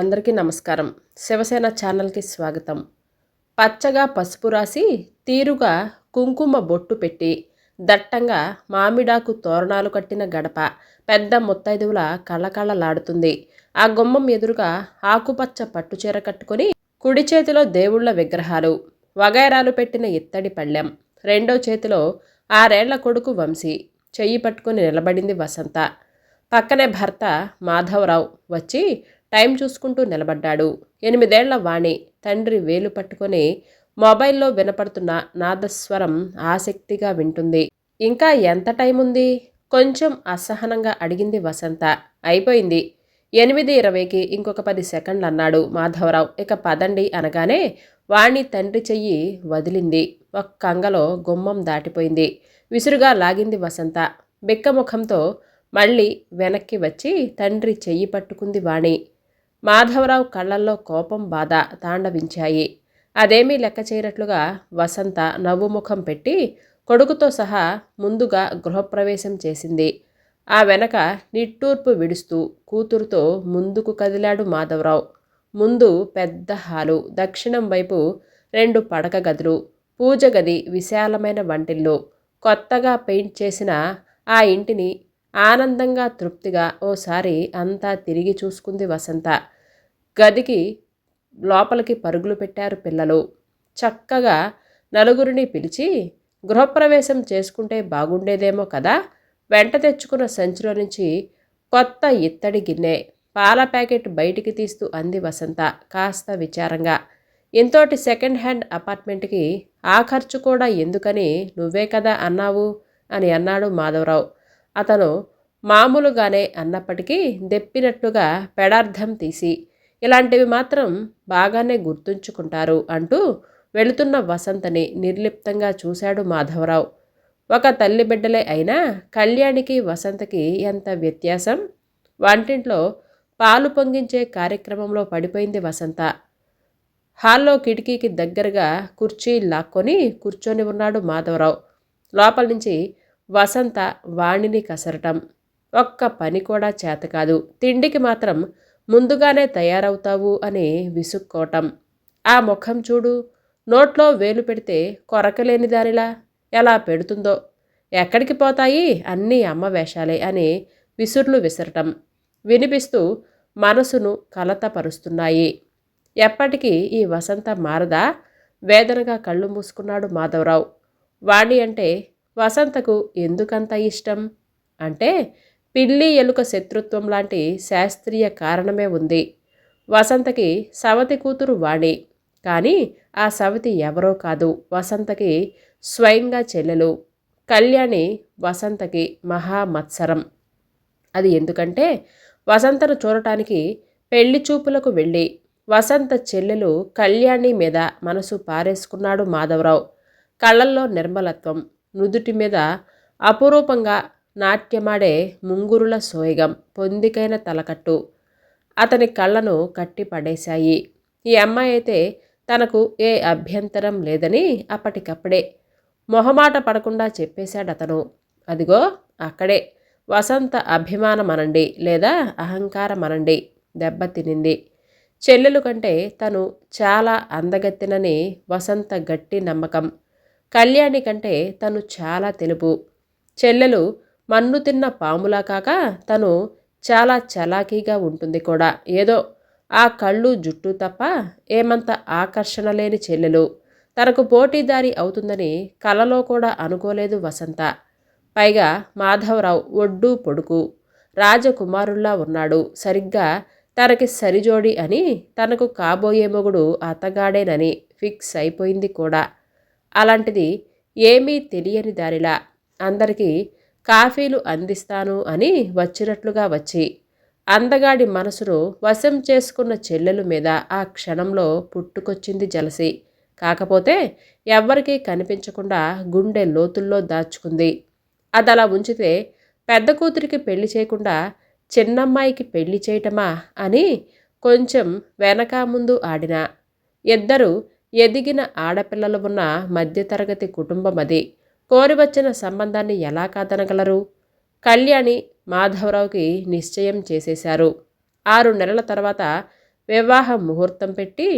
అందరికీ నమస్కారం. శివసేన ఛానల్కి స్వాగతం. పచ్చగా పసుపు రాసి తీరుగా కుంకుమ బొట్టు పెట్టి దట్టంగా మామిడాకు తోరణాలు కట్టిన గడప పెద్ద ముత్తైదువుల కళ్ళకళ్ళలాడుతుంది ఆ గుమ్మం ఎదురుగా ఆకుపచ్చ పట్టుచీర కట్టుకొని కుడి చేతిలో దేవుళ్ళ విగ్రహాలు వగైరాలు పెట్టిన ఇత్తడి పళ్ళెం రెండో చేతిలో ఆరేళ్ళ కొడుకు వంశీ చెయ్యి పట్టుకుని నిలబడింది వసంత. పక్కనే భర్త మాధవరావు వచ్చి టైం చూసుకుంటూ నిలబడ్డాడు. ఎనిమిదేళ్ళ వాణి తండ్రి వేలు పట్టుకొని మొబైల్లో వినపడుతున్న నాదస్వరం ఆసక్తిగా వింటుంది. ఇంకా ఎంత టైం ఉంది కొంచెం అసహనంగా అడిగింది వసంత. అయిపోయింది. ఎనిమిది ఇరవైకి ఇంకొక పది సెకండ్లు అన్నాడు మాధవరావు. ఇక పదండి అనగానే వాణి తండ్రి చెయ్యి వదిలింది. ఒక్క అంగలో గుమ్మం దాటిపోయింది. విసురుగా లాగింది వసంత. బిక్కముఖంతో మళ్ళీ వెనక్కి వచ్చి తండ్రి చెయ్యి పట్టుకుంది వాణి. మాధవరావు కళ్ళల్లో కోపం బాధ తాండవించాయి. అదేమీ లెక్క చేయనట్లుగా వసంత నవ్వుముఖం పెట్టి కొడుకుతో సహా ముందుగా గృహప్రవేశం చేసింది. ఆ వెనక నిట్టూర్పు విడుస్తూ కూతురుతో ముందుకు కదిలాడు మాధవరావు. ముందు పెద్ద హాలు దక్షిణం వైపు రెండు పడక గదులు పూజ గది విశాలమైన వంటిల్లు. కొత్తగా పెయింట్ చేసిన ఆ ఇంటిని ఆనందంగా తృప్తిగా ఓసారి అంతా తిరిగి చూసుకుంది వసంత. గదికి లోపలికి పరుగులు పెట్టారు పిల్లలు. చక్కగా నలుగురిని పిలిచి గృహప్రవేశం చేసుకుంటే బాగుండేదేమో కదా? వెంట తెచ్చుకున్న సంచిలో నుంచి కొత్త ఇత్తడి గిన్నె పాల ప్యాకెట్ బయటికి తీస్తూ అంది వసంత కాస్త విచారంగా. ఇంతోటి సెకండ్ హ్యాండ్ అపార్ట్మెంట్కి ఆ ఖర్చు కూడా ఎందుకని నువ్వే కదా అన్నావు? అని అన్నాడు మాధవరావు. అతను మామూలుగానే అన్నప్పటికీ దెప్పినట్టుగా పెడార్థం తీసి ఇలాంటివి మాత్రం బాగానే గుర్తుంచుకుంటారు అంటూ వెళుతున్న వసంతని నిర్లిప్తంగా చూశాడు మాధవరావు. ఒక తల్లి బిడ్డలే అయినా కళ్యాణికి వసంతకి ఎంత వ్యత్యాసం? వంటింట్లో పాలు పొంగించే కార్యక్రమంలో పడిపోయింది వసంత. హాల్లో కిటికీకి దగ్గరగా కుర్చీ లాక్కొని కూర్చొని ఉన్నాడు మాధవరావు. లోపల నుంచి వసంత వాణిని కసరటం. ఒక్క పని కూడా చేత కాదు. తిండికి మాత్రం ముందుగానే తయారవుతావు అని విసుక్కోవటం ఆ ముఖం చూడు. నోట్లో వేలు పెడితే కొరకలేని దానిలా ఎలా పెడుతుందో. ఎక్కడికి పోతాయి? అన్నీ అమ్మ వేషాలే అని విసుర్లు విసరటం. వినిపిస్తూ మనసును కలతపరుస్తున్నాయి. ఎప్పటికీ ఈ వసంత మారదా? వేదనగా కళ్ళు మూసుకున్నాడు మాధవరావు. వాణి అంటే వసంతకు ఎందుకంత ఇష్టం? అంటే పిల్లి ఎలుక శత్రుత్వం లాంటి శాస్త్రీయ కారణమే ఉంది. వసంతకి సవతి కూతురు వాణి. కానీ ఆ సవతి ఎవరో కాదు. వసంతకి స్వయంగా చెల్లెలు. కళ్యాణి వసంతకి మహామత్సరం. అది ఎందుకంటే వసంతను చూడటానికి పెళ్ళి చూపులకు వెళ్ళి వసంత చెల్లెలు కళ్యాణి మీద మనసు పారేసుకున్నాడు మాధవరావు. కళ్ళల్లో నిర్మలత్వం. నుదుటి మీద అపురూపంగా నాట్యమాడే ముంగురుల సోయగం పొందికైన తలకట్టు. అతని కళ్ళను కట్టి పడేశాయి. ఈ అమ్మాయి అయితే తనకు ఏ అభ్యంతరం లేదని అప్పటికప్పుడే మొహమాట పడకుండా చెప్పేశాడు అతను అదిగో అక్కడే. వసంత అభిమానమనండి లేదా అహంకారమనండి. దెబ్బతినింది చెల్లెలు కంటే తను చాలా అందగత్తినని వసంత గట్టి నమ్మకం. కళ్యాణి కంటే తను చాలా తెలుపు. చెల్లెలు మన్ను తిన్న పాములా కాక తను చాలా చలాకీగా ఉంటుంది కూడా. ఏదో ఆ కళ్ళు జుట్టు తప్ప ఏమంత ఆకర్షణ లేని చెల్లెలు. తనకు పోటీదారి అవుతుందని కలలో కూడా అనుకోలేదు వసంత. పైగా మాధవరావు ఒడ్డు పొడుకు రాజకుమారుల్లా ఉన్నాడు. సరిగ్గా తనకి సరిజోడి అని తనకు కాబోయే మొగుడు అతగాడేనని ఫిక్స్ అయిపోయింది కూడా. అలాంటిది ఏమీ తెలియని దారిలా అందరికీ కాఫీలు అందిస్తాను అని వచ్చినట్లుగా వచ్చి అందగాడి మనసును వశం చేసుకున్న చెల్లెలు మీద ఆ క్షణంలో పుట్టుకొచ్చింది జలసి. కాకపోతే ఎవ్వరికీ కనిపించకుండా గుండె లోతుల్లో దాచుకుంది. అది అలా ఉంచితే పెద్ద కూతురికి పెళ్ళి చేయకుండా చిన్నమ్మాయికి పెళ్ళి చేయటమా అని కొంచెం వెనక ముందు ఆడిన. ఇద్దరు ఎదిగిన ఆడపిల్లలు ఉన్న మధ్యతరగతి కుటుంబం అది. కోరివచ్చిన సంబంధాన్ని ఎలా కాదనగలరు? కళ్యాణి మాధవరావుకి నిశ్చయం చేసేశారు. ఆరు నెలల తర్వాత వివాహ ముహూర్తం పెట్టి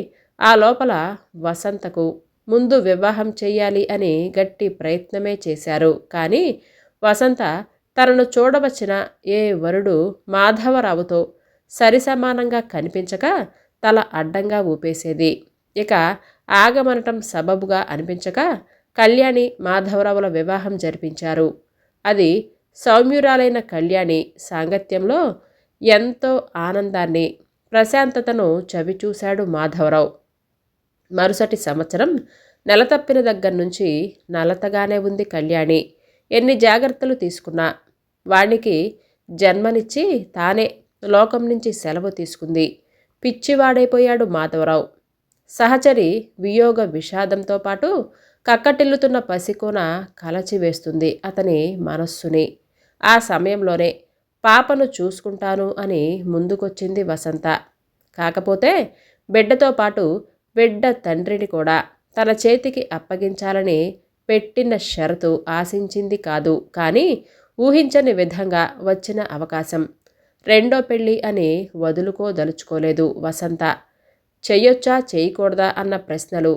ఆ లోపల వసంతకు ముందు వివాహం చేయాలి అని గట్టి ప్రయత్నమే చేశారు. కానీ వసంత తనను చూడవచ్చిన ఏ వరుడు మాధవరావుతో సరిసమానంగా కనిపించక తల అడ్డంగా ఊపేసేది. ఇక ఆగమనటం సబబుగా అనిపించక కళ్యాణి మాధవరావుల వివాహం జరిపించారు. అది సౌమ్యురాలైన కళ్యాణి సాంగత్యంలో ఎంతో ఆనందాన్ని ప్రశాంతతను చవిచూశాడు మాధవరావు. మరుసటి సంవత్సరం నెలతప్పిన దగ్గర నుంచి నలతగానే ఉంది కళ్యాణి. ఎన్ని జాగ్రత్తలు తీసుకున్నా వాణ్ణికి జన్మనిచ్చి తానే లోకం నుంచి సెలవు తీసుకుంది. పిచ్చివాడైపోయాడు మాధవరావు. సహచరి వియోగ విషాదంతో పాటు కక్కటిల్లుతున్న పసికోన కలచివేస్తుంది అతని మనస్సుని. ఆ సమయంలోనే పాపను చూసుకుంటాను అని ముందుకొచ్చింది వసంత. కాకపోతే బిడ్డతో పాటు బిడ్డ తండ్రిని కూడా తన చేతికి అప్పగించాలని పెట్టిన షరతు ఆశించింది కాదు. కానీ ఊహించని విధంగా వచ్చిన అవకాశం. రెండో పెళ్ళి అని వదులుకోదలుచుకోలేదు వసంత. చెయ్యొచ్చా చేయకూడదా అన్న ప్రశ్నలు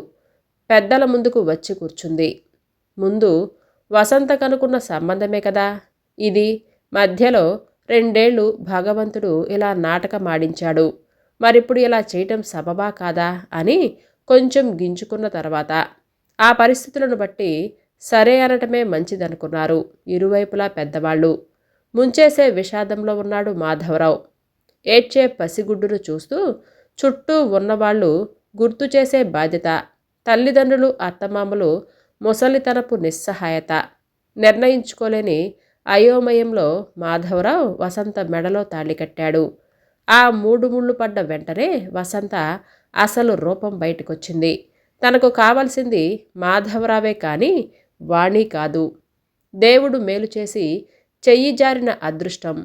పెద్దల ముందుకు వచ్చి కూర్చుంది. ముందు వసంత కనుకున్న సంబంధమే కదా? ఇది మధ్యలో రెండేళ్ళు భగవంతుడు ఇలా నాటకమాడించాడు. మరిప్పుడు ఇలా చేయటం సబబా కాదా అని కొంచెం గింజుకున్న తర్వాత ఆ పరిస్థితులను బట్టి సరే అనటమే మంచిదనుకున్నారు ఇరువైపులా పెద్దవాళ్ళు. ముంచేసే విషాదంలో ఉన్నాడు మాధవరావు. ఏడ్చే పసిగుడ్డును చూస్తూ చుట్టూ ఉన్నవాళ్ళు గుర్తు చేసే బాధ్యత తల్లిదండ్రులు అత్తమామలు ముసలితనపు నిస్సహాయత. నిర్ణయించుకోలేని అయోమయంలో మాధవరావు వసంత మెడలో తాళి కట్టాడు. ఆ మూడు ముళ్ళు పడ్డ వెంటనే వసంత అసలు రూపం బయటకొచ్చింది. తనకు కావలసింది మాధవరావే కానీ వాణి కాదు. దేవుడు మేలు చేసి చెయ్యి జారిన అదృష్టం.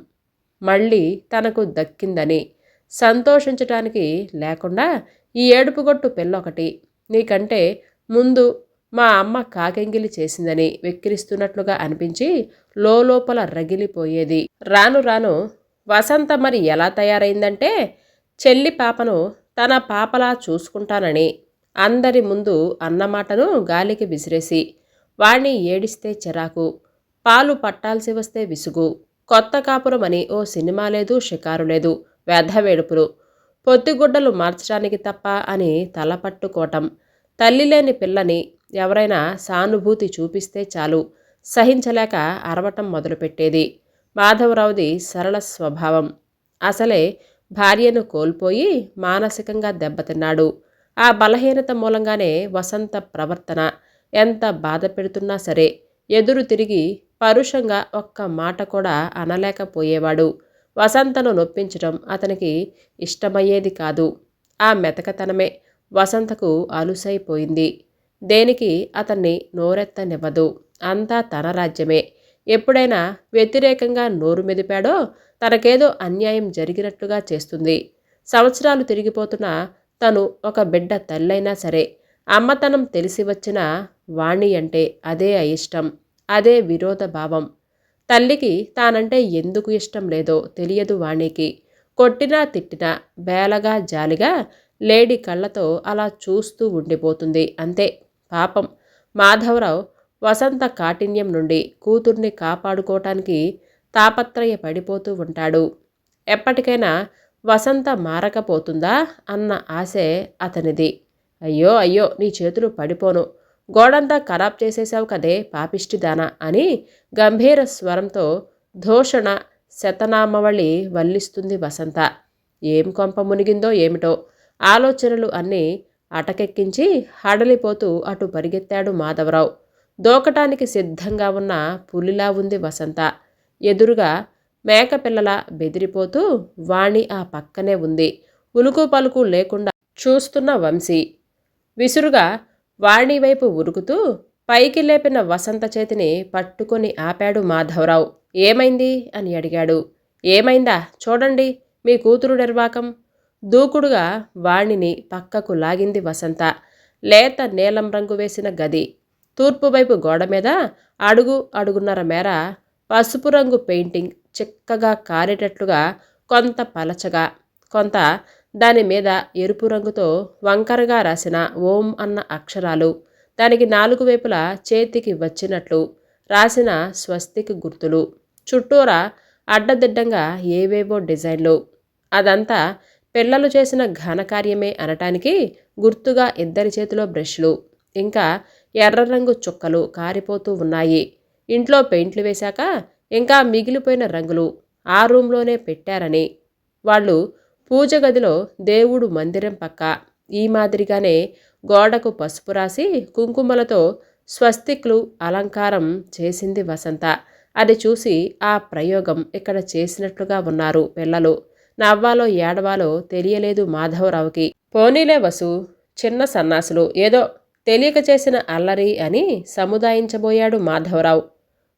మళ్ళీ తనకు దక్కిందని సంతోషించటానికి లేకుండా ఈ ఏడుపుగొట్టు పెళ్ళొకటి. నీకంటే ముందు మా అమ్మ కాకెంగిలి చేసిందని వెక్కిరిస్తున్నట్లుగా అనిపించి లోపల రగిలిపోయేది. రాను రాను వసంత మరి ఎలా తయారైందంటే చెల్లి పాపను తన పాపలా చూసుకుంటానని అందరి ముందు అన్నమాటను గాలికి విసిరేసి వాణ్ణి ఏడిస్తే చిరాకు పాలు పట్టాల్సి వస్తే విసుగు కొత్త కాపురం అని ఓ సినిమా లేదు షికారు లేదు వ్యధవేడుపులు పొత్తిగుడ్డలు మార్చడానికి తప్ప అని తలపట్టుకోవటం తల్లి లేని పిల్లని ఎవరైనా సానుభూతి చూపిస్తే చాలు. సహించలేక అరవటం మొదలుపెట్టేది. మాధవరావుది సరళ స్వభావం. అసలే భార్యను కోల్పోయి మానసికంగా దెబ్బతిన్నాడు. ఆ బలహీనత మూలంగానే వసంత ప్రవర్తన. ఎంత బాధ పెడుతున్నా సరే ఎదురు తిరిగి పరుషంగా ఒక్క మాట కూడా అనలేకపోయేవాడు. వసంతను నొప్పించడం అతనికి ఇష్టమయ్యేది కాదు. ఆ మెతకతనమే వసంతకు అలుసైపోయింది. దేనికి అతన్ని నోరెత్తనివ్వదు. అంతా తన రాజ్యమే. ఎప్పుడైనా వ్యతిరేకంగా నోరు మెదిపాడో తనకేదో అన్యాయం జరిగినట్టుగా చేస్తుంది. సంవత్సరాలు తిరిగిపోతున్న తను ఒక బిడ్డ తల్లైనా సరే అమ్మతనం తెలిసి వచ్చిన వాణి అంటే అదే అయిష్టం అదే విరోధ భావం. తల్లికి తానంటే ఎందుకు ఇష్టం లేదో తెలియదు వాణికి. కొట్టినా తిట్టినా బేలగా జాలిగా లేడి కళ్ళతో అలా చూస్తూ ఉండిపోతుంది అంతే. పాపం. మాధవరావు వసంత కాఠిన్యం నుండి కూతుర్ని కాపాడుకోవటానికి తాపత్రయ పడిపోతూ ఉంటాడు. ఎప్పటికైనా వసంత మారకపోతుందా అన్న ఆశే అతనిది. అయ్యో అయ్యో నీ చేతులు పడిపోను. గోడంతా ఖరాబ్ చేసేశావు కదే పాపిష్టిదానా అని గంభీర స్వరంతో దోషణ శతనామవళి వల్లిస్తుంది వసంత. ఏం కొంప మునిగిందో ఏమిటో ఆలోచనలు అన్నీ అటకెక్కించి హడలిపోతూ అటు పరిగెత్తాడు మాధవరావు. దోకటానికి సిద్ధంగా ఉన్న పులిలా ఉంది వసంత. ఎదురుగా మేకపిల్లల బెదిరిపోతూ వాణి ఆ పక్కనే ఉంది. ఉలుకు పలుకు లేకుండా చూస్తున్న వంశీ. విసురుగా వాణి వైపు ఉరుకుతూ పైకి లేపిన వసంత చేతిని పట్టుకొని ఆపాడు మాధవరావు. ఏమైంది? అని అడిగాడు. ఏమైందా? చూడండి మీ కూతురు నిర్వాకం. దూకుడుగా వాణిని పక్కకు లాగింది వసంత. లేత నీలం రంగు వేసిన గది. తూర్పు వైపు గోడ మీద అడుగు అడుగున్నర మేర పసుపు రంగు పెయింటింగ్ చిక్కగా కారేటట్లుగా కొంత పలచగా కొంత దాని మీద ఎరుపు రంగుతో వంకరగా రాసిన ఓం అన్న అక్షరాలు దానికి నాలుగు వైపులా చేతికి వచ్చినట్లు రాసిన స్వస్తికి గుర్తులు. చుట్టూరా అడ్డదిడ్డంగా ఏవేవో డిజైన్లు. అదంతా పిల్లలు చేసిన ఘనకార్యమే అనటానికి గుర్తుగా ఇద్దరి చేతిలో బ్రష్లు. ఇంకా ఎర్ర రంగు చుక్కలు కారిపోతూ ఉన్నాయి. ఇంట్లో పెయింట్లు వేశాక ఇంకా మిగిలిపోయిన రంగులు ఆ రూంలోనే పెట్టారని. వాళ్ళు పూజ గదిలో దేవుడు మందిరం పక్క. ఈ మాదిరిగానే గోడకు పసుపు రాసి కుంకుమలతో స్వస్తిక్లు అలంకారం చేసింది వసంత. అది చూసి ఆ ప్రయోగం ఇక్కడ చేసినట్లుగా ఉన్నారు పిల్లలు. నవ్వాలో ఏడవాలో తెలియలేదు మాధవరావుకి. పోనీలే వసు చిన్న సన్నాసులు ఏదో తెలియక చేసిన అల్లరి అని సముదాయించబోయాడు మాధవరావు.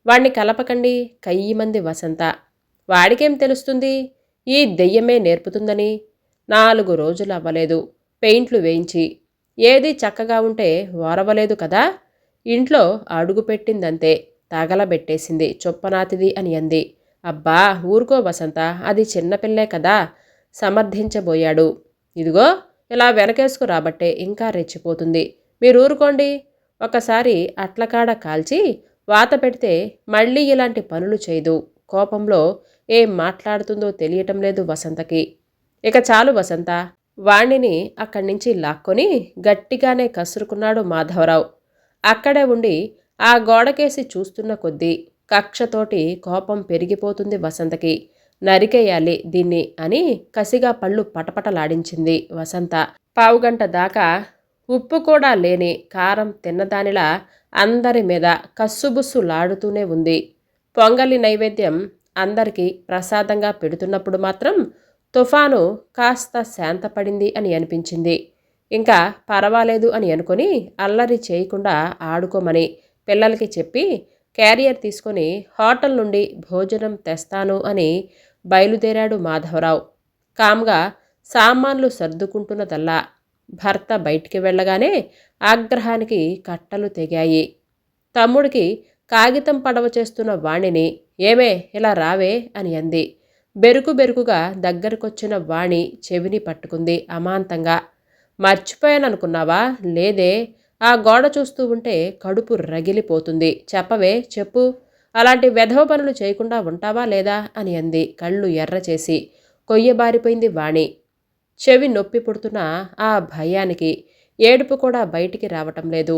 వాణ్ణి కలపకండి కయ్యిమంది వసంత. వాడికేం తెలుస్తుంది? ఈ దెయ్యమే నేర్పుతుందని నాలుగు రోజులు అవ్వలేదు పెయింట్లు వేయించి ఏది చక్కగా ఉంటే ఓరవలేదు కదా? ఇంట్లో అడుగు పెట్టిందంతే తగలబెట్టేసింది చొప్పనాతిది అని అంది. అబ్బా ఊరుకో వసంత అది చిన్నపిల్లే కదా సమర్థించబోయాడు. ఇదిగో ఇలా వెనకేసుకు రాబట్టే ఇంకా రెచ్చిపోతుంది. మీరు ఊరుకోండి ఒకసారి అట్లకాడ కాల్చి వాత పెడితే మళ్ళీ ఇలాంటి పనులు చేయదు. కోపంలో ఏం మాట్లాడుతుందో తెలియటం లేదు వసంతకి. ఇక చాలు వసంత. వాణ్ణిని అక్కడి నుంచి లాక్కొని గట్టిగానే కసురుకున్నాడు మాధవరావు. అక్కడే ఉండి ఆ గోడకేసి చూస్తున్న కొద్దీ కక్షతోటి కోపం పెరిగిపోతుంది వసంతకి. నరికేయాలి దీన్ని అని కసిగా పళ్ళు పటపటలాడించింది వసంత. పావుగంట దాకా ఉప్పు కూడా లేని కారం తిన్నదానిలా అందరి మీద కస్సుబుస్సులాడుతూనే ఉంది. పొంగలి నైవేద్యం అందరికీ ప్రసాదంగా పెడుతున్నప్పుడు మాత్రం తుఫాను కాస్త శాంతపడింది అని అనిపించింది. ఇంకా పర్వాలేదు అని అనుకొని అల్లరి చేయకుండా ఆడుకోమని పిల్లలకి చెప్పి క్యారియర్ తీసుకొని హోటల్ నుండి భోజనం తెస్తాను అని బయలుదేరాడు మాధవరావు. కామ్గా సామాన్లు సర్దుకుంటున్నదల్లా భర్త బయటికి వెళ్ళగానే ఆగ్రహానికి కట్టలు తెగాయి. తమ్ముడికి కాగితం పడవ చేస్తున్న వాణిని ఏమే ఇలా రావే అని అంది. బెరుకు బెరుకుగా దగ్గరకొచ్చిన వాణి చెవిని పట్టుకుంది అమాంతంగా. మర్చిపోయాననుకున్నావా? లేదే. ఆ గోడ చూస్తూ ఉంటే కడుపు రగిలిపోతుంది. చెప్పవే చెప్పు. అలాంటి వెధవ పనులు చేయకుండా ఉంటావా లేదా అని అంది కళ్ళు ఎర్ర చేసి. కొయ్యబారిపోయింది వాణి. చెవి నొప్పి పుడుతున్న ఆ భయానికి. ఏడుపు కూడా బయటికి రావటం లేదు.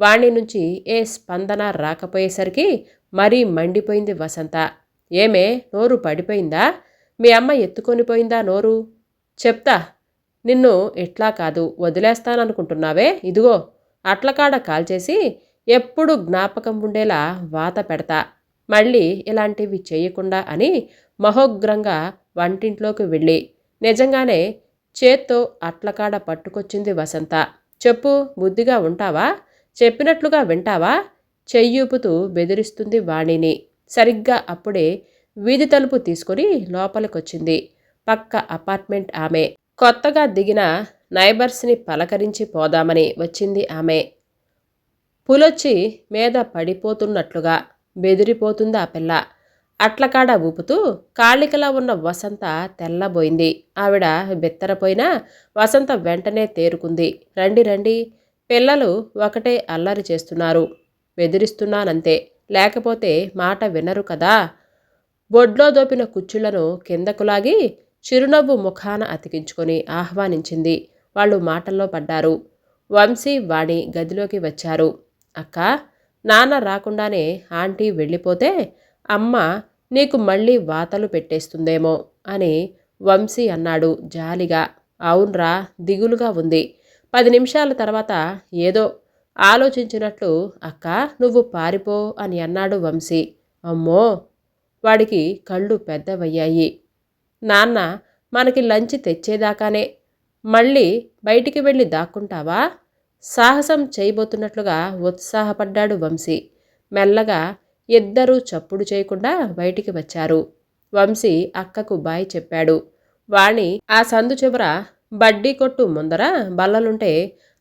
వాణ్ణి నుంచి ఏ స్పందన రాకపోయేసరికి మరీ మండిపోయింది వసంత. ఏమే నోరు పడిపోయిందా? మీ అమ్మ ఎత్తుకొని పోయిందా నోరు? చెప్తా. నిన్ను ఎట్లా కాదు వదిలేస్తాననుకుంటున్నావే? ఇదిగో అట్లకాడ కాల్చేసి ఎప్పుడు జ్ఞాపకం ఉండేలా వాత పెడతా. మళ్ళీ ఇలాంటివి చేయకుండా అని మహోగ్రంగా వంటింట్లోకి వెళ్ళి నిజంగానే చేత్తో అట్లకాడ పట్టుకొచ్చింది వసంత. చెప్పు బుద్ధిగా ఉంటావా? చెప్పినట్లుగా వింటావా? చెయ్యూపుతూ బెదిరిస్తుంది వాణిని. సరిగ్గా అప్పుడే వీధి తలుపు తీసుకొని లోపలికొచ్చింది. పక్క అపార్ట్మెంట్ ఆమె. కొత్తగా దిగిన నైబర్స్ని పలకరించి పోదామని వచ్చింది ఆమె. పులొచ్చి మీద పడిపోతున్నట్లుగా బెదిరిపోతుంది ఆ పిల్ల. అట్లకాడ ఊపుతూ కాళికలా ఉన్న వసంత తెల్లబోయింది. ఆవిడ బెత్తరపోయినా వసంత వెంటనే తేరుకుంది. రండి రండి పిల్లలు ఒకటే అల్లరి చేస్తున్నారు. బెదిరిస్తున్నానంతే. లేకపోతే మాట వినరు కదా? బొడ్లో దోపిన కుచ్చులను కిందకు లాగి చిరునవ్వు ముఖాన అతికించుకొని ఆహ్వానించింది. వాళ్ళు మాటల్లో పడ్డారు. వంశీ వాణి గదిలోకి వచ్చారు. అక్క నాన్న రాకుండానే ఆంటీ వెళ్ళిపోతే అమ్మ నీకు మళ్ళీ వాతలు పెట్టేస్తుందేమో అని వంశీ అన్నాడు జాలిగా. అవునరా దిగులుగా ఉంది. పది నిమిషాల తర్వాత ఏదో ఆలోచించినట్లు అక్క నువ్వు పారిపో అని అన్నాడు వంశీ. అమ్మో! వాడికి కళ్ళు పెద్దవయ్యాయి. నాన్న మనకి లంచ్ తెచ్చేదాకానే. మళ్ళీ బయటికి వెళ్ళి దాక్కుంటావా? సాహసం చేయబోతున్నట్లుగా ఉత్సాహపడ్డాడు వంశీ. మెల్లగా ఇద్దరూ చప్పుడు చేయకుండా బయటికి వచ్చారు. వంశీ అక్కకు బాయ్ చెప్పాడు. వాణి ఆ సందు చివర బడ్డీ కొట్టు ముందర బల్లలుంటే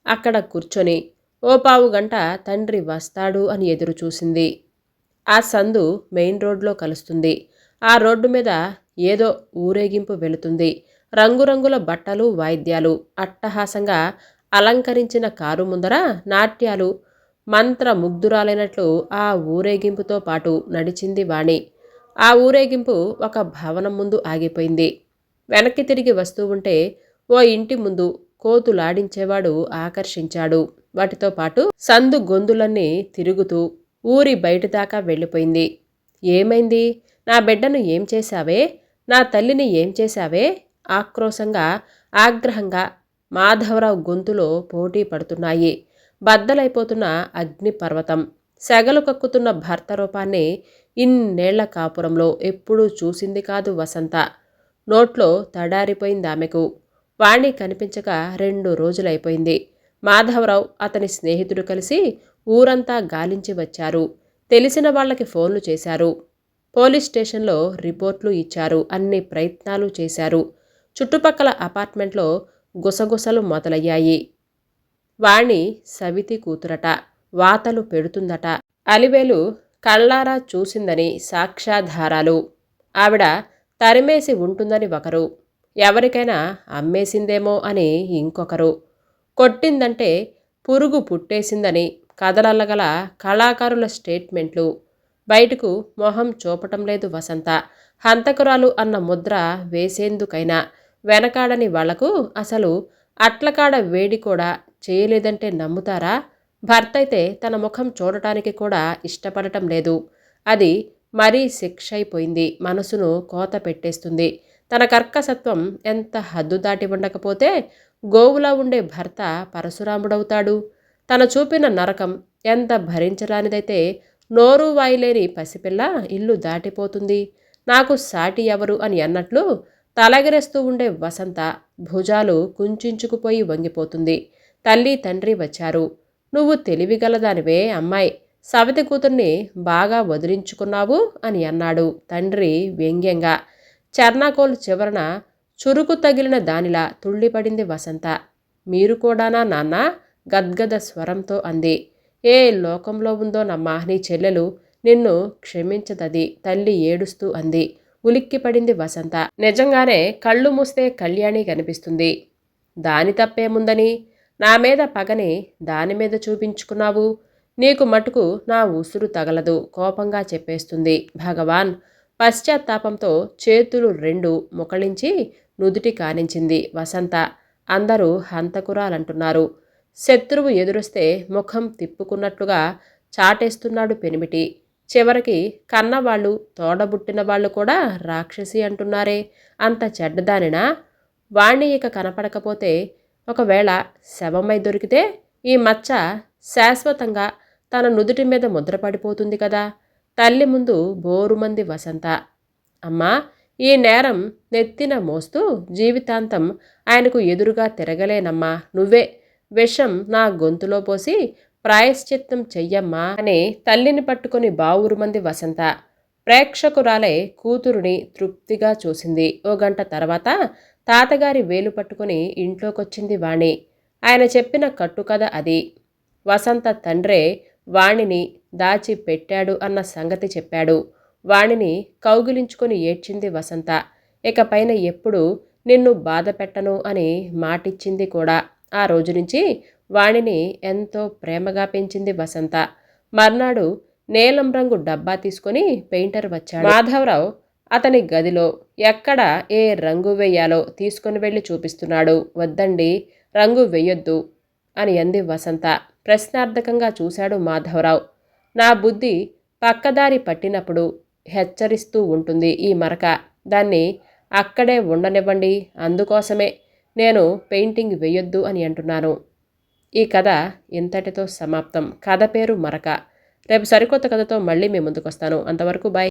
అక్కడ కూర్చొని ఓ పావు గంట తండ్రి వస్తాడు అని ఎదురు చూసింది. ఆ సందు మెయిన్ రోడ్లో కలుస్తుంది. ఆ రోడ్డు మీద ఏదో ఊరేగింపు వెళుతుంది. రంగురంగుల బట్టలు వాయిద్యాలు అట్టహాసంగా అలంకరించిన కారు ముందర నాట్యాలు మంత్ర ముగ్ధురాలైనట్లు ఆ ఊరేగింపుతో పాటు నడిచింది వాణి. ఆ ఊరేగింపు ఒక భవనం ముందు ఆగిపోయింది. వెనక్కి తిరిగి వస్తూ ఉంటే ఓ ఇంటి ముందు కోతులాడించేవాడు ఆకర్షించాడు. వాటితో పాటు సందు గొంతులన్నీ తిరుగుతూ ఊరి బయట దాకా వెళ్ళిపోయింది. ఏమైంది? నా బిడ్డను ఏం చేశావే? నా తల్లిని ఏం చేశావే? ఆక్రోశంగా ఆగ్రహంగా మాధవరావు గొంతులో పోటీ పడుతున్నాయి. బద్దలైపోతున్న అగ్నిపర్వతం సెగలు కక్కుతున్న భర్త రూపాన్ని ఇన్నేళ్ళ కాపురంలో ఎప్పుడూ చూసింది కాదు వసంత. నోట్లో తడారిపోయింది ఆమెకు వాణి కనిపించక రెండు రోజులైపోయింది. మాధవరావు అతని స్నేహితుడు కలిసి ఊరంతా గాలించి వచ్చారు. తెలిసిన వాళ్ళకి ఫోన్లు చేశారు. పోలీస్ స్టేషన్లో రిపోర్ట్లు ఇచ్చారు. అన్ని ప్రయత్నాలు చేశారు. చుట్టుపక్కల అపార్ట్మెంట్లో గుసగుసలు మొదలయ్యాయి. వాణి సవితి కూతురట. వాతలు పెడుతుందట. అలివేలు కళ్ళారా చూసిందని సాక్ష్యాధారాలు. ఆవిడ తరిమేసి ఉంటుందని ఒకరు. ఎవరికైనా అమ్మేసిందేమో అని ఇంకొకరు. కొట్టిందంటే పురుగు పుట్టేసిందని కథలల్లగల కళాకారుల స్టేట్మెంట్లు. బయటకు మొహం చూపటం లేదు వసంత. హంతకురాలు అన్న ముద్ర వేసేందుకైనా వెనకాడని వాళ్ళకు అసలు అట్లకాడ వేడి కూడా చేయలేదంటే నమ్ముతారా? భర్త అయితే తన ముఖం చూడటానికి కూడా ఇష్టపడటం లేదు. అది మరీ శిక్ష అయిపోయింది మనసును కోత పెట్టేస్తుంది. తన కర్కసత్వం ఎంత హద్దు దాటి ఉండకపోతే గోవులా ఉండే భర్త పరశురాముడవుతాడు. తన చూపిన నరకం ఎంత భరించరానిదైతే నోరు వాయిలేని పసిపిల్ల ఇల్లు దాటిపోతుంది. నాకు సాటి ఎవరు అని అన్నట్లు తలగిరేస్తూ ఉండే వసంత భుజాలు కుంచుకుపోయి వంగిపోతుంది. తల్లి తండ్రి వచ్చారు. నువ్వు తెలివిగలదానివే అమ్మాయి. సవతి కూతుర్ని బాగా వదిలించుకున్నావు అని అన్నాడు తండ్రి వ్యంగ్యంగా. చర్నాకోల్ చివరన చురుకు తగిలిన దానిలా తుళ్ళిపడింది వసంత. మీరు కూడానా నాన్న? గద్గద స్వరంతో అంది. ఏ లోకంలో ఉందో నమ్మా? నీ చెల్లెలు నిన్ను క్షమించదది తల్లి ఏడుస్తూ అంది. ఉలిక్కిపడింది వసంత. నిజంగానే కళ్ళు మూస్తే కళ్యాణి కనిపిస్తుంది. దాని తప్పేముందని? నా మీద పగని దాని మీద చూపించుకున్నావు? నీకు మటుకు నా ఉసురు తగలదు కోపంగా చెప్పేస్తుంది. భగవాన్ పశ్చాత్తాపంతో చేతులు రెండు ముకళించి నుదుటి కానించింది వసంత. అందరూ హంతకురాలంటున్నారు. శత్రువు ఎదురొస్తే ముఖం తిప్పుకున్నట్లుగా చాటేస్తున్నాడు పెనిమిటి. చివరికి కన్నవాళ్ళు తోడబుట్టిన వాళ్ళు కూడా రాక్షసి అంటున్నారే అంత చెడ్డదానినా? వాణ్ణి ఇక కనపడకపోతే ఒకవేళ శవమై దొరికితే ఈ మచ్చ శాశ్వతంగా తన నుదుటి మీద ముద్రపడిపోతుంది కదా. తల్లి ముందు బోరుమంది వసంత. అమ్మా ఈ నేరం నెత్తిన మోస్తూ జీవితాంతం ఆయనకు ఎదురుగా తిరగలేనమ్మా నువ్వే. విషం నా గొంతులో పోసి ప్రాయశ్చిత్తం చెయ్యమ్మా అని తల్లిని పట్టుకొని బావురుమంది వసంత. ప్రేక్షకురాలే కూతురుని తృప్తిగా చూసింది. ఓ గంట తర్వాత తాతగారి వేలు పట్టుకుని ఇంట్లోకొచ్చింది వాణి. ఆయన చెప్పిన కట్టుకథ అది. వసంత తండ్రే వాణిని దాచి పెట్టాడు అన్న సంగతి చెప్పాడు. వాణిని కౌగిలించుకొని ఏడ్చింది వసంత. ఇకపైన ఎప్పుడు నిన్ను బాధ పెట్టను అని మాటిచ్చింది కూడా. ఆ రోజు నుంచి వాణిని ఎంతో ప్రేమగా పెంచింది వసంత. మర్నాడు నీలం రంగు డబ్బా తీసుకొని పెయింటర్ వచ్చాడు. మాధవరావు అతని గదిలో ఎక్కడ ఏ రంగు వేయాలో తీసుకుని వెళ్ళి చూపిస్తున్నాడు. వద్దండి రంగు వేయొద్దు అని అంది వసంత. ప్రశ్నార్థకంగా చూశాడు మాధవరావు. నా బుద్ధి పక్కదారి పట్టినప్పుడు హెచ్చరిస్తూ ఉంటుంది ఈ మరక. దాన్ని అక్కడే ఉండనివ్వండి అందుకోసమే నేను పెయింటింగ్ వేయొద్దు అని అంటున్నాను. ఈ కథ ఇంతటితో సమాప్తం. కథ పేరు మరక. రేపు సరికొత్త కథతో మళ్ళీ మీ ముందుకు వస్తాను అంతవరకు బాయ్.